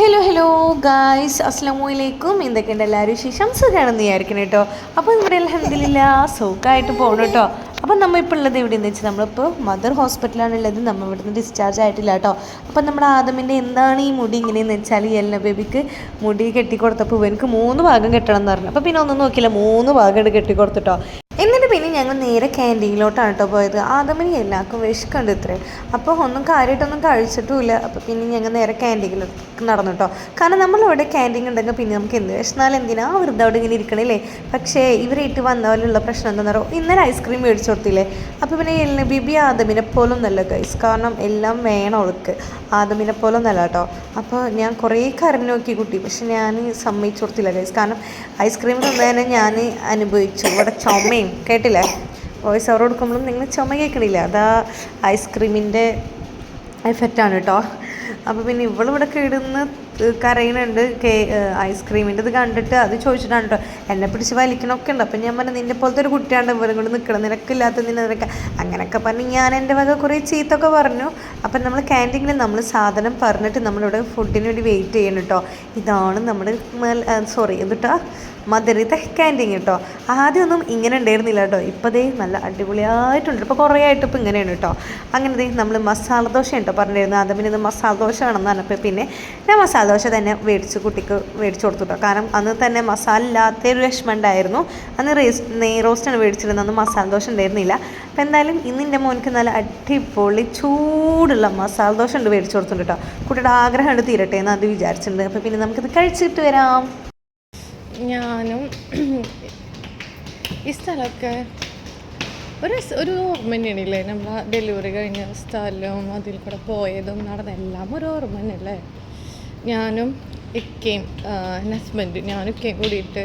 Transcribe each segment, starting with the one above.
Hello hello guys അസ്ലാമലൈക്കും എന്തൊക്കെയുണ്ട് എല്ലാവരും വിശേഷം? സുഖമാണെന്ന് വിചാരിക്കണം കേട്ടോ. അപ്പോൾ ഇവിടെ അലഹമില്ല സുഖമായിട്ട് പോകണം കേട്ടോ. അപ്പം നമ്മൾ ഇപ്പോൾ ഉള്ളത് എവിടെയെന്ന് വെച്ചാൽ നമ്മളിപ്പോൾ മദർ ഹോസ്പിറ്റലാണ് ഉള്ളത് നമ്മൾ ഇവിടുന്ന് ഡിസ്ചാർജ് ആയിട്ടില്ല കേട്ടോ. അപ്പം നമ്മുടെ ആദമിന്റെ എന്താണ് ഈ മുടി ഇങ്ങനെയെന്ന് വെച്ചാൽ ഈ എല്ലാ ബേബിക്ക് മുടി കെട്ടിക്കൊടുത്തപ്പോൾ എനിക്ക് മൂന്ന് ഭാഗം കെട്ടണം എന്ന് പറഞ്ഞു. അപ്പോൾ പിന്നെ ഒന്നും നോക്കിയില്ല മൂന്ന് ഭാഗം കെട്ടിക്കൊടുത്തിട്ടോ എന്നിട്ട് പിന്നെ ഞങ്ങൾ നേരെ ക്യാന്റീനിലോട്ടാണ് കേട്ടോ പോയത്. ആദമിന് എല്ലാവർക്കും വിശക്കുണ്ട് ഇത്രേ അപ്പോൾ ഒന്നും കാര്യമായിട്ടൊന്നും കഴിച്ചിട്ടുമില്ല. അപ്പോൾ പിന്നെ ഞങ്ങൾ നേരെ ക്യാന്റീനിലേക്ക് നടന്നു കേട്ടോ കാരണം നമ്മളവിടെ ക്യാന്റീൻ ഉണ്ടെങ്കിൽ പിന്നെ നമുക്ക് എന്ത് വിശന്നാൽ എന്തിനാ വെറുതെ അവിടെ ഇങ്ങനെ ഇരിക്കണില്ലേ പക്ഷേ ഇവരായിട്ട് വന്ന പോലെയുള്ള പ്രശ്നം എന്താണെന്ന് പറയുക ഇന്നലെ ഐസ്ക്രീം മേടിച്ചു കൊടുത്തില്ലേ? അപ്പോൾ പിന്നെ എല്ലാം ബിബി ആദമിനെ പോലും നല്ല ഗൈസ് കാരണം എല്ലാം വേണം അവൾക്ക്. ആദമിനെ പോലും നല്ല കേട്ടോ. അപ്പോൾ ഞാൻ കുറേ കരഞ്ഞു നോക്കി കുട്ടി. പക്ഷെ ഞാൻ സമ്മതിച്ചു കൊടുത്തില്ല ഗൈസ് കാരണം ഐസ്ക്രീം തന്നതിനെ ഞാൻ അനുഭവിച്ചു. ഇവിടെ ചുമയും. കേട്ടില്ലേ? വോയിസ് ഓവർ കൊടുക്കുമ്പോഴും നിങ്ങൾ ചുമ കേൾക്കണില്ല. അതാ ഐസ്ക്രീമിന്റെ എഫക്റ്റാണ് കേട്ടോ. അപ്പോൾ പിന്നെ ഇവളിവിടെ കിടന്ന് കരയുന്നുണ്ട് കേ ഐസ്ക്രീമിന്റെ ഇത് കണ്ടിട്ട് അത് ചോദിച്ചിട്ടാണ് കേട്ടോ എന്നെ പിടിച്ച് വലിക്കണമൊക്കെ ഉണ്ട്. അപ്പം ഞാൻ പറഞ്ഞു നിന്നെ പോലത്തെ ഒരു കുട്ടിയാണ് ഇവരും കൊണ്ട് നിൽക്കണം നിനക്കില്ലാത്ത നിന്നെ നിനക്ക് അങ്ങനെയൊക്കെ പറഞ്ഞ് ഞാൻ എന്റെ വക കുറേ ചീത്തൊക്കെ പറഞ്ഞു. അപ്പം നമ്മൾ ക്യാന്റീനിൽ നമ്മൾ സാധനം പറഞ്ഞിട്ട് നമ്മളിവിടെ ഫുഡിന് വേണ്ടി വെയിറ്റ് ചെയ്യണം കേട്ടോ ഇതാണ് നമ്മുടെ സോറി എന്നിട്ടാ മധുരിത ക്യാന്റീൻ കേട്ടോ. ആദ്യമൊന്നും ഇങ്ങനെ ഉണ്ടായിരുന്നില്ല കേട്ടോ. ഇപ്പോൾ ദേ നല്ല അടിപൊളിയായിട്ടുണ്ട്. ഇപ്പോൾ കുറേ ആയിട്ട് ഇപ്പോൾ ഇങ്ങനെയാണ് കേട്ടോ. അങ്ങനെ ദേ നമ്മൾ മസാല ദോശ കേട്ടോ പറഞ്ഞിരുന്നത്? പിന്നെ ഇത് മസാല ദോശ വേണമെന്ന് പറഞ്ഞപ്പോൾ പിന്നെ ഞാൻ മസാല ദോശ തന്നെ മേടിച്ച് കുട്ടിക്ക് മേടിച്ച് കൊടുത്തു കേട്ടോ. കാരണം അന്ന് തന്നെ മസാല ഇല്ലാത്തൊരു വിഷമം ഉണ്ടായിരുന്നു. അന്ന് റേസ് നെയ് റോസ്റ്റാണ് മേടിച്ചിരുന്നത്. അന്ന് മസാല ദോശ ഉണ്ടായിരുന്നില്ല. അപ്പോൾ എന്തായാലും ഇന്ന് എന്റെ മോനിക്ക് നല്ല അടിപൊളി ചൂടുള്ള മസാല ദോശ ഉണ്ട് മേടിച്ച് കൊടുത്തിട്ടുണ്ട് കേട്ടോ. കുട്ടിയുടെ ആഗ്രഹം ഉണ്ട് തീരട്ടെ എന്ന് അത് വിചാരിച്ചിട്ടുണ്ട്. അപ്പോൾ പിന്നെ നമുക്കിത് കഴിച്ചിട്ട് വരാം. ഞാനും ഈ സ്ഥലമൊക്കെ ഒരു ഒരു ഓർമ്മ തന്നെയാണല്ലേ നമ്മൾ ഡെലിവറി കഴിഞ്ഞ സ്ഥലവും അതിൽ കൂടെ പോയതും നടന്ന എല്ലാം ഒരു ഓർമ്മ തന്നെയല്ലേ? ഞാനും ഇക്കയും എന്റെ ഹസ്ബൻഡ് ഞാനും ഇക്കയും കൂടിയിട്ട്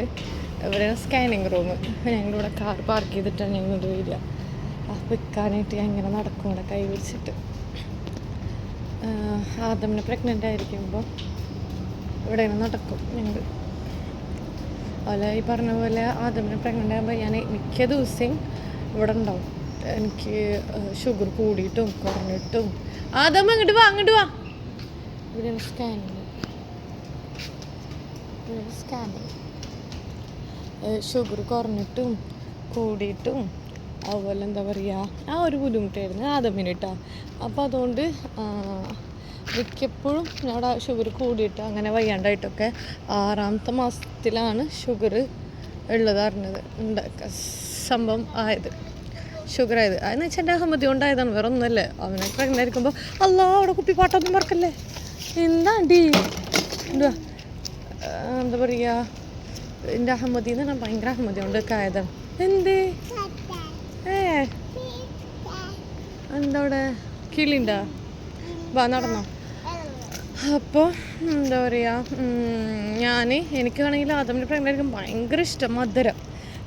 ഇവിടെ സ്കാനിങ് റൂം ഞങ്ങളിവിടെ കാർ പാർക്ക് ചെയ്തിട്ടാണ് ഞങ്ങൾ വരിക. അപ്പോൾ ഇക്കാനായിട്ട് ഞാൻ ഇങ്ങനെ നടക്കും ഇവിടെ കൈ പിടിച്ചിട്ട്. ആദമിനെ പ്രഗ്നന്റ് ആയിരിക്കുമ്പോൾ ഇവിടെ നടക്കും ഞങ്ങൾ അതുപോലെ ഈ പറഞ്ഞ പോലെ ആദ്യമേ പ്രഗ്നന്റ് ആകുമ്പോൾ ഞാൻ മിക്ക ദിവസം ഇവിടെ ഉണ്ടാവും. എനിക്ക് ഷുഗർ കൂടിയിട്ടും കുറഞ്ഞിട്ടും. ആദ്യം അങ്ങോട്ട് വാ അങ്ങോട്ട് വാ. ഇവിടെയാണ് സ്കാനിങ് ഇവിടെയാണ് സ്കാനിങ് ഷുഗർ കുറഞ്ഞിട്ടും കൂടിയിട്ടും അതുപോലെ എന്താ പറയുക ആ ഒരു ബുദ്ധിമുട്ടായിരുന്നു ആദമിന് കേട്ടോ അപ്പോൾ അതുകൊണ്ട് മിക്കപ്പോഴും ഞങ്ങളുടെ ഷുഗർ കൂടിയിട്ട് അങ്ങനെ വയ്യാണ്ടായിട്ടൊക്കെ ആറാമത്തെ മാസത്തിലാണ് ഷുഗർ ഉള്ളത് അറിഞ്ഞത്. ഉണ്ടാക്ക സംഭവം ആയത്. ഷുഗർ ആയത്. അതെന്ന് വെച്ചാൽ എന്റെ അഹമ്മതി കൊണ്ടായതാണ്. വേറെ ഒന്നുമല്ലേ അവനെ പ്രഗ്നന്റ് ആയിരിക്കുമ്പോൾ അല്ല അവിടെ കുപ്പി പാട്ടൊന്നും മറക്കല്ലേ? എന്താണ്ടി എന്തുവാ? എന്താ പറയുക എന്റെ അഹമ്മതി എന്ന് പറഞ്ഞാൽ ഭയങ്കര അഹമ്മതി കൊണ്ടൊക്കെ ആയതാണ്. എന്തേ? ഏ? എന്താ അവിടെ? കിളിണ്ടാ? വാ നടന്നോ. അപ്പോൾ എന്താ പറയുക ഞാൻ എനിക്ക് വേണമെങ്കിൽ ആദമിന്റെ പ്രഗ്നന്റ് ആയിരിക്കും ഭയങ്കര ഇഷ്ടം മധുരം.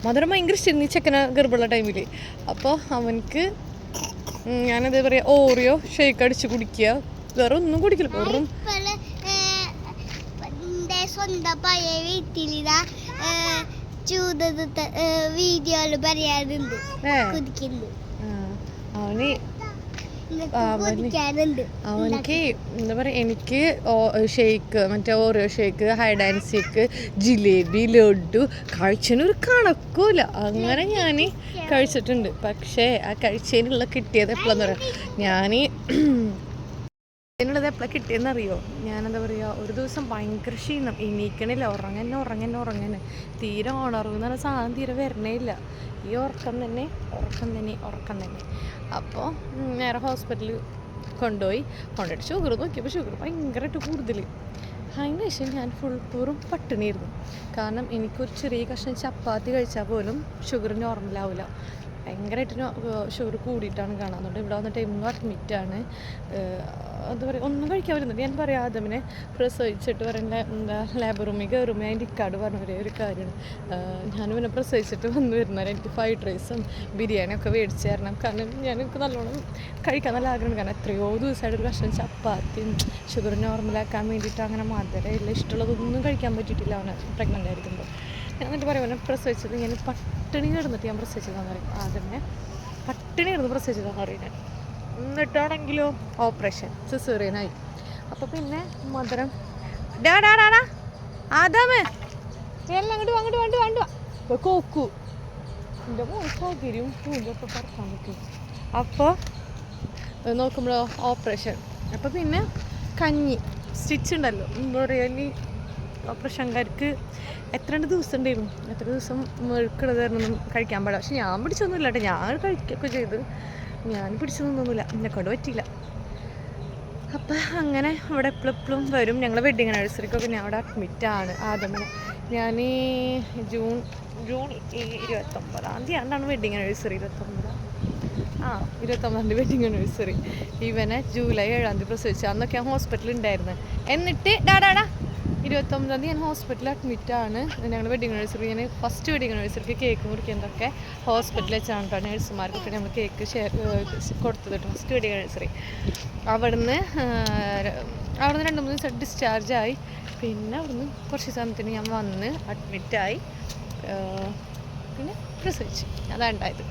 മധുരം ഭയങ്കര ഇഷ്ടം ഈ ചെക്കന ഗർഭമുള്ള ടൈമിൽ അപ്പോൾ അവനക്ക് ഞാനതേ പറയുക ഓറിയോ ഷേക്ക് അടിച്ച് കുടിക്കുക വേറെ ഒന്നും കുടിക്കില്ല വെറും സ്വന്തം പഴയ വീട്ടിലിതാ ചൂതത്തെ വീഡിയോയിൽ പറയാനുണ്ട് കുടിക്കുന്നു ആ, അവന് അവനക്ക് എന്താ പറയുക എനിക്ക് ഷേക്ക് മറ്റേ Oreo shake hide and seek jalebi laddu കഴിച്ചതിനൊരു കണക്കൂല അങ്ങനെ ഞാൻ കഴിച്ചിട്ടുണ്ട്. പക്ഷേ ആ കഴിച്ചതിനുള്ള കിട്ടിയത് എപ്പോഴെന്ന് പറയാം ഞാൻ അതിനുള്ളത് എപ്പോഴാണ് കിട്ടിയെന്ന് അറിയോ ഞാനെന്താ പറയുക ഒരു ദിവസം ഭയങ്കര ക്ഷീണം. എണീക്കണില്ല ഉറങ്ങന്നെ ഉറങ്ങന്നെ ഉറങ്ങന്നെ. തീരെ ഉണർവ് എന്ന് പറഞ്ഞ സാധനം തീരെ വരണേ ഇല്ല. ഈ ഉറക്കം തന്നെ ഉറക്കം തന്നെ ഉറക്കം തന്നെ. അപ്പോൾ നേരെ ഹോസ്പിറ്റലിൽ കൊണ്ടുപോയി. കൊണ്ടുപോയിട്ട് ഷുഗർ നോക്കിയപ്പോൾ ഷുഗർ ഭയങ്കരമായിട്ട് കൂടുതൽ അതിന് ശേഷം ഞാൻ ഫുൾ പൂറും പട്ടിണിയായിരുന്നു. കാരണം എനിക്കൊരു ചെറിയ കഷ്ണം ചപ്പാത്തി കഴിച്ചാൽ പോലും ഷുഗർ നോർമലാവില്ല ഭയങ്കരമായിട്ട് ഷുഗർ കൂടിയിട്ടാണ് കാണാറുണ്ട് ഇവിടെ വന്നിട്ട് എന്നും അഡ്മിറ്റാണ് എന്താ പറയുക ഒന്നും കഴിക്കാൻ പറ്റുന്നില്ല ഞാൻ പറയാം ആദ്യമിനെ പ്രസവിച്ചിട്ട് പറയുന്ന എന്താ ലേബർ റൂമിൽ കയറുമ്പോൾ അതിന്റെ ഇക്കാട് പറഞ്ഞ ഒരേ ഒരു കാര്യമാണ്. ഞാൻ പിന്നെ പ്രസവിച്ചിട്ട് വന്നു വരുന്നവരെ എനിക്ക് ഫ്രൈഡ് റൈസും ബിരിയാണിയൊക്കെ മേടിച്ച് തരണം. കാരണം ഞാൻ നല്ലോണം കഴിക്കാൻ നല്ല ആഗ്രഹം കാരണം എത്രയോ ദിവസമായിട്ട് ഒരു കഷ്ണം ചപ്പാത്തിയും ഷുഗർ നോർമലാക്കാൻ വേണ്ടിയിട്ട് അങ്ങനെ മാത്രമേ ഇല്ല ഇഷ്ടമുള്ളതൊന്നും കഴിക്കാൻ പറ്റിയിട്ടില്ല അവനെ പ്രഗ്നന്റ് ആയിരിക്കുമ്പോൾ എന്നിട്ട് പറയുമ്പോൾ പ്രസവിച്ചത് പ്രസവിച്ചത് ഞാൻ പട്ടിണി കിടന്നിട്ട് ഞാൻ പ്രസവിച്ചതാന്ന് പറയും. ആദ്യമേ പട്ടിണി കിടന്ന് പ്രസവിച്ചതാന്ന് പറയും ഞാൻ. എന്നിട്ടാണെങ്കിലോ ഓപ്പറേഷൻ സിസേറിയനായി. അപ്പോൾ പിന്നെ മധുരം. ഡാ ഡാ ഡാ ഡാ. ആദാമേ. എല്ലാം അങ്ങോട്ട് അങ്ങോട്ട് വേണ്ട വേണ്ട ഇപ്പൊ കോക്കു എന്റെ മോൻ സൗകര്യം പൂജൊക്കെ പറക്കാൻ പറ്റും. അപ്പോൾ നോക്കുമ്പോഴോ ഓപ്പറേഷൻ. അപ്പോൾ പിന്നെ കഞ്ഞി. സ്റ്റിച്ച് ഉണ്ടല്ലോ. എന്താ പറയുക ഓപ്പറേഷൻകാർക്ക് എത്ര രണ്ട് ദിവസം ഉണ്ടായിരുന്നു എത്ര ദിവസം മെഴുക്കുള്ളതായിരുന്നു കഴിക്കാൻ പാടില്ല. പക്ഷെ ഞാൻ പിടിച്ചൊന്നുമില്ല കേട്ടോ. ഞാൻ കഴിക്കുകയൊക്കെ ചെയ്ത്. ഞാൻ പിടിച്ചു നിന്നൊന്നുമില്ല എന്നെ കൊണ്ട് പറ്റിയില്ല. അപ്പം അങ്ങനെ അവിടെ എപ്പോഴെപ്പോഴും എപ്പോഴും വരും. ഞങ്ങൾ വെഡിങ് ആനിവേഴ്സറിക്കൊക്കെ ഞാൻ അവിടെ അഡ്മിറ്റാണ് ആദ്യമേ. ഞാൻ ജൂൺ ജൂൺ ഇരുപത്തൊമ്പതാം തീയതി ആണ്ടാണ് വെഡിങ് ആനിവേഴ്സറി ഇരുപത്തൊമ്പതാം. ആ ഇരുപത്തൊമ്പതാം തീയതി വെഡിങ് ആനിവേഴ്സറി ഇവനെ ജൂലൈ ഏഴാം തീയതി പ്രസവിച്ചു. അന്നൊക്കെ ഞാൻ ഹോസ്പിറ്റലിൽ ഉണ്ടായിരുന്നു. എന്നിട്ട് ഡാഡാടാ ഇരുപത്തൊമ്പതാം തീയതി ഞാൻ ഹോസ്പിറ്റലിൽ ആണ്. ഞങ്ങൾ വെഡിങ് ആനിവേഴ്സറി ഞാൻ ഫസ്റ്റ് വെഡിങ് ആനിവേഴ്സറിക്ക് കേക്ക് മുറിക്കുന്നതൊക്കെ ഹോസ്പിറ്റലിൽ വെച്ചാണ് കേട്ടോ. നേഴ്സുമാർക്കൊക്കെ നമ്മൾ കേക്ക് ഷെയർ കൊടുത്തത് കേട്ടോ. ഫസ്റ്റ് വെഡിങ് ആനിവേഴ്സറി അവിടുന്ന് അവിടുന്ന് രണ്ട് മൂന്ന് ദിവസം ഡിസ്ചാർജ് ആയി. പിന്നെ അവിടുന്ന് കുറച്ച് സമയത്തിന് ഞാൻ വന്ന് അഡ്മിറ്റായി പിന്നെ പ്രസവിച്ചു. അതാണ് ഉണ്ടായത്.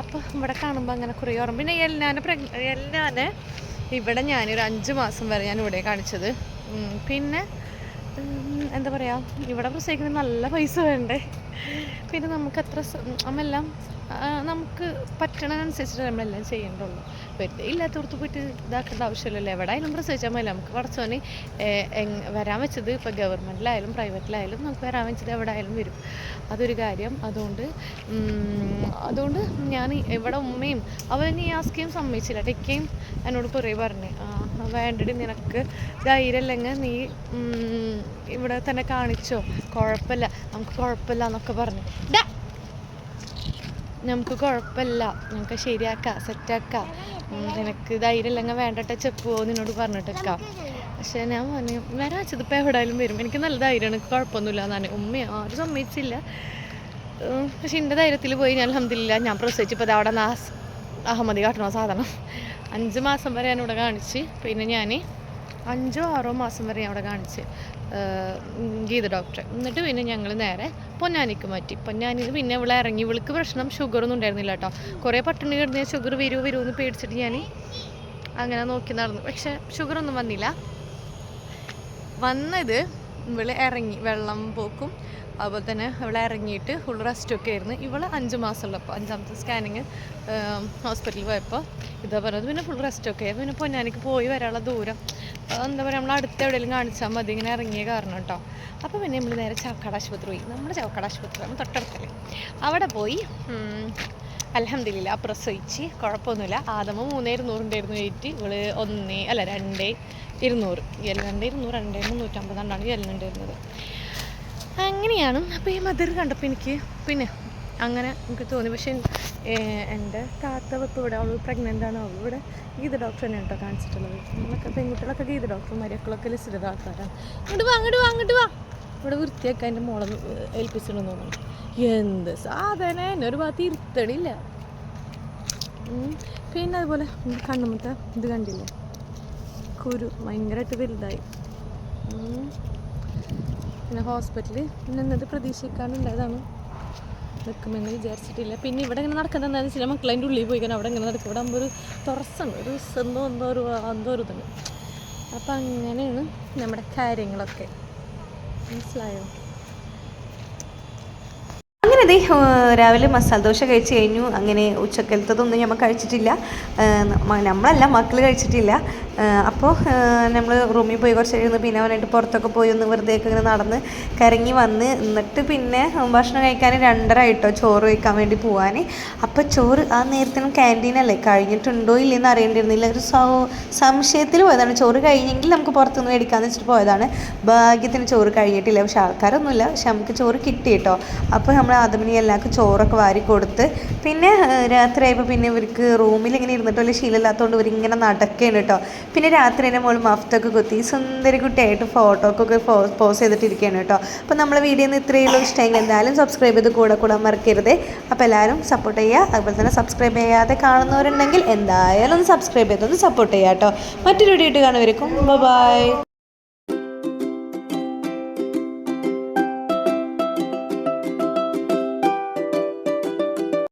അപ്പോൾ ഇവിടെ കാണുമ്പോൾ അങ്ങനെ കുറേ ഓർമ്മ. പിന്നെ എല്ലാനെ പ്രഗ് എല്ലാനെ ഇവിടെ ഞാനൊരു അഞ്ച് മാസം വരെ ഞാൻ ഇവിടെ കാണിച്ചത്. പിന്നെ എന്താ പറയുക ഇവിടെ പ്രസവിക്കുന്ന നല്ല പൈസ വേണ്ടേ. പിന്നെ നമുക്ക് അത്ര നമ്മെല്ലാം നമുക്ക് പറ്റണതനുസരിച്ചിട്ട് നമ്മളെല്ലാം ചെയ്യേണ്ടുള്ളൂ വെറുതെ ഇല്ലാത്തവർക്ക് പോയിട്ട് ഇതാക്കേണ്ട ആവശ്യമില്ലല്ലോ. എവിടെയായാലും പ്രസവിച്ചാൽ മതി. നമുക്ക് കുറച്ചോന് വരാൻ വെച്ചത് ഇപ്പോൾ ഗവൺമെന്റിലായാലും പ്രൈവറ്റിലായാലും നമുക്ക് വരാൻ വെച്ചത് എവിടെ ആയാലും വരും. അതൊരു കാര്യം. അതുകൊണ്ട് അതുകൊണ്ട് ഞാൻ ഇവിടെ ഉമ്മയും അവൻ ഈ ആ സ്കീം സമ്മതിച്ചില്ല. ടെക്കയും എന്നോട് കുറേ പറഞ്ഞു. "ആ, വേണ്ടടി നിനക്ക്. ധൈര്യമില്ലെങ്കിൽ നീ ഇവിടെ തന്നെ കാണിച്ചോ. കുഴപ്പമില്ല. നമുക്ക് കുഴപ്പമില്ല എന്നൊക്കെ പറഞ്ഞു. നമുക്ക് കുഴപ്പമില്ല. നമുക്ക് ശരിയാക്കാം സെറ്റാക്കാം. നിനക്ക് ധൈര്യമില്ലെങ്കിൽ വേണ്ടട്ടെ ചെപ്പുവോ നിന്നോട് പറഞ്ഞിട്ടേക്കാം. പക്ഷേ ഞാൻ പറഞ്ഞു വരാൻ വെച്ചത് ഇപ്പോൾ എവിടെയായാലും വരും. എനിക്ക് നല്ല ധൈര്യമാണ്. കുഴപ്പമൊന്നുമില്ല എന്നാണ്. ഉമ്മ ആരും സമ്മതിച്ചില്ല. പക്ഷെ എന്റെ ധൈര്യത്തിൽ പോയി ഞാൻ അലഹമില്ല ഞാൻ പ്രസവിച്ചപ്പോൾ അവിടെ നാസ് അഹമ്മദി കാട്ടണോ സാധനം. അഞ്ച് മാസം വരെ ഞാൻ ഇവിടെ കാണിച്ച്. പിന്നെ ഞാൻ അഞ്ചോ ആറോ മാസം വരെ ഞാൻ അവിടെ കാണിച്ച് ഗീത ഡോക്ടറെ. എന്നിട്ട് പിന്നെ ഞങ്ങൾ നേരെ പൊന്നാനിക്ക് മാറ്റി. പൊന്നാനിന്ന് പിന്നെ ഇവിടെ ഇറങ്ങി. ഇവൾക്ക് പ്രശ്നം ഷുഗറൊന്നും ഉണ്ടായിരുന്നില്ല കേട്ടോ. കുറേ പട്ടിണി കിടന്ന് ഷുഗർ വരുമോ വരുമോ എന്ന് പേടിച്ചിട്ട് ഞാൻ അങ്ങനെ നോക്കി നടന്നു. പക്ഷെ ഷുഗറൊന്നും വന്നില്ല. വന്നത് ഇവൾ ഇറങ്ങി വെള്ളം പോക്കും. അതുപോലെ തന്നെ ഇവിടെ ഇറങ്ങിയിട്ട് ഫുൾ റെസ്റ്റൊക്കെ ആയിരുന്നു. ഇവൾ അഞ്ച് മാസമുള്ളപ്പോൾ അഞ്ചാമത്തെ സ്കാനിങ് ഹോസ്പിറ്റലിൽ പോയപ്പോൾ ഇതാ പറഞ്ഞത്. പിന്നെ ഫുൾ റെസ്റ്റൊക്കെ പിന്നെ പൊന്നാനിക്ക് പോയി വരാനുള്ള ദൂരം. എന്താ പറയുക നമ്മൾ അടുത്ത് എവിടെയെങ്കിലും കാണിച്ചാൽ മതി. ഇങ്ങനെ ഇറങ്ങിയ കാരണം കേട്ടോ അപ്പോൾ പിന്നെ നമ്മൾ നേരെ ചാവക്കാട് ആശുപത്രി പോയി. നമ്മുടെ ചാവക്കാട് ആശുപത്രി നമ്മൾ തൊട്ടടുത്തല്ലേ. അവിടെ പോയി അലഹമില്ല പ്രസവിച്ച്. കുഴപ്പമൊന്നുമില്ല. ആദമ മൂന്നേ ഇരുന്നൂറിന്റെ ആയിരുന്നു വെയിറ്റ് ഇവൾ ഒന്നേ അല്ല രണ്ടേ ഇരുന്നൂറ്. എൽ രണ്ട് ഇരുന്നൂറ് രണ്ടേ മുന്നൂറ്റമ്പതാണ്ടാണ് എല്ലുണ്ടായിരുന്നത് അങ്ങനെയാണ്. അപ്പോൾ ഈ മദർ കണ്ടപ്പോൾ എനിക്ക് പിന്നെ അങ്ങനെ എനിക്ക് തോന്നി. പക്ഷേ എന്റെ താത്ത വെപ്പ് ഇവിടെ അവൾ പ്രഗ്നന്റ് ആണ്. അവൾ ഇവിടെ ഗീത ഡോക്ടറിനെ കേട്ടോ കാണിച്ചിട്ടുള്ളത്. നമ്മളൊക്കെ പെൺകുട്ടികളൊക്കെ ഗീത ഡോക്ടർ മരിയക്കളൊക്കെ ലിസ്റ്റ് ആൾക്കാരാണ്. അങ്ങോട്ട് വാ അങ്ങോട്ട് വാ അങ്ങോട്ട് വാ. ഇവിടെ വൃത്തിയാക്കാൻ എന്റെ മോളെ ഏൽപ്പിച്ചിട്ടുണ്ടെന്ന് തോന്നുന്നു. എന്ത് സാധനം? എന്നെ ഒരു ഭാഗത്ത് ഇരുത്തണില്ല. പിന്നെ അതുപോലെ കണ്ണുമത്തെ ഇത് കണ്ടില്ലേ? കുരു ഭയങ്കരമായിട്ട് വലുതായി. പിന്നെ ഹോസ്പിറ്റലിൽ നിന്നത് പ്രതീക്ഷിക്കാണ്ടുണ്ടായതാണ് നിൽക്കുമെന്ന് വിചാരിച്ചിട്ടില്ല. പിന്നെ ഇവിടെ ഇങ്ങനെ നടക്കുന്നത് എന്താണെന്ന് വെച്ചാൽ മക്കൾ അതിന്റെ ഉള്ളിൽ പോയി അവിടെ ഇങ്ങനെ നടക്കും. ഇവിടെ ഒരു തുറസ്സാണ് ഒരു എന്തോ എന്തോ ഒരു എന്തോ ഒരു ഇതുണ്ട്. അപ്പം അങ്ങനെയാണ് നമ്മുടെ കാര്യങ്ങളൊക്കെ. മനസ്സിലായോ? അങ്ങനെ രാവിലെ മസാല ദോശ കഴിച്ചു കഴിഞ്ഞു. അങ്ങനെ ഉച്ചക്കലത്തതൊന്നും നമ്മൾ കഴിച്ചിട്ടില്ല. നമ്മളല്ല മക്കൾ കഴിച്ചിട്ടില്ല. അപ്പോൾ നമ്മൾ റൂമിൽ പോയി കുറച്ച് കഴിയുന്നു പിന്നെ അവനായിട്ട് പുറത്തൊക്കെ പോയി ഒന്ന് വെറുതെ ഒക്കെ ഇങ്ങനെ നടന്ന് കരങ്ങി വന്ന് എന്നിട്ട് പിന്നെ ഭക്ഷണം കഴിക്കാൻ രണ്ടര ആയിട്ടോ ചോറ് കഴിക്കാൻ വേണ്ടി പോവാൻ അപ്പോൾ ചോറ് ആ നേരത്തിനും ക്യാന്റീനല്ലേ കഴിഞ്ഞിട്ടുണ്ടോ ഇല്ലെന്ന് അറിയേണ്ടിയിരുന്നില്ല. ഒരു സംശയത്തിൽ പോയതാണ്. ചോറ് കഴിഞ്ഞെങ്കിൽ നമുക്ക് പുറത്തുനിന്ന് മേടിക്കാമെന്ന് വെച്ചിട്ട് പോയതാണ്. ഭാഗ്യത്തിന് ചോറ് കഴിഞ്ഞിട്ടില്ല. പക്ഷെ ആൾക്കാരൊന്നുമില്ല. പക്ഷെ നമുക്ക് ചോറ് കിട്ടി കേട്ടോ. അപ്പോൾ നമ്മൾ ആദമിനി എല്ലാവർക്കും ചോറൊക്കെ വാരി കൊടുത്ത് പിന്നെ രാത്രിയായപ്പോൾ പിന്നെ ഇവർക്ക് റൂമിൽ ഇങ്ങനെ ഇരുന്നിട്ട് വലിയ ശീലമില്ലാത്തതുകൊണ്ട് ഇവരിങ്ങനെ നടക്കുകയാണ് കേട്ടോ. പിന്നെ രാത്രി തന്നെ മോൾ മഫ്തൊക്കെ കുത്തി. സുന്ദരി കുട്ടിയായിട്ട് ഫോട്ടോക്കൊക്കെ പോസ് ചെയ്തിട്ടിരിക്കുകയാണ് കേട്ടോ. അപ്പോൾ നമ്മളെ വീഡിയോ നിന്ന് ഇത്രയേ ഉള്ളൂ. ഇഷ്ടമെങ്കിൽ എന്തായാലും സബ്സ്ക്രൈബ് ചെയ്ത് കൂടെ കൂടാൻ മറക്കരുത്. അപ്പോൾ എല്ലാവരും സപ്പോർട്ട് ചെയ്യുക. അതുപോലെ തന്നെ സബ്സ്ക്രൈബ് ചെയ്യാതെ കാണുന്നവരുണ്ടെങ്കിൽ എന്തായാലും ഒന്ന് സബ്സ്ക്രൈബ് ചെയ്തൊന്ന് സപ്പോർട്ട് ചെയ്യുക കേട്ടോ. മറ്റൊരു വീഡിയോ കാണുമായിരിക്കും ബൈ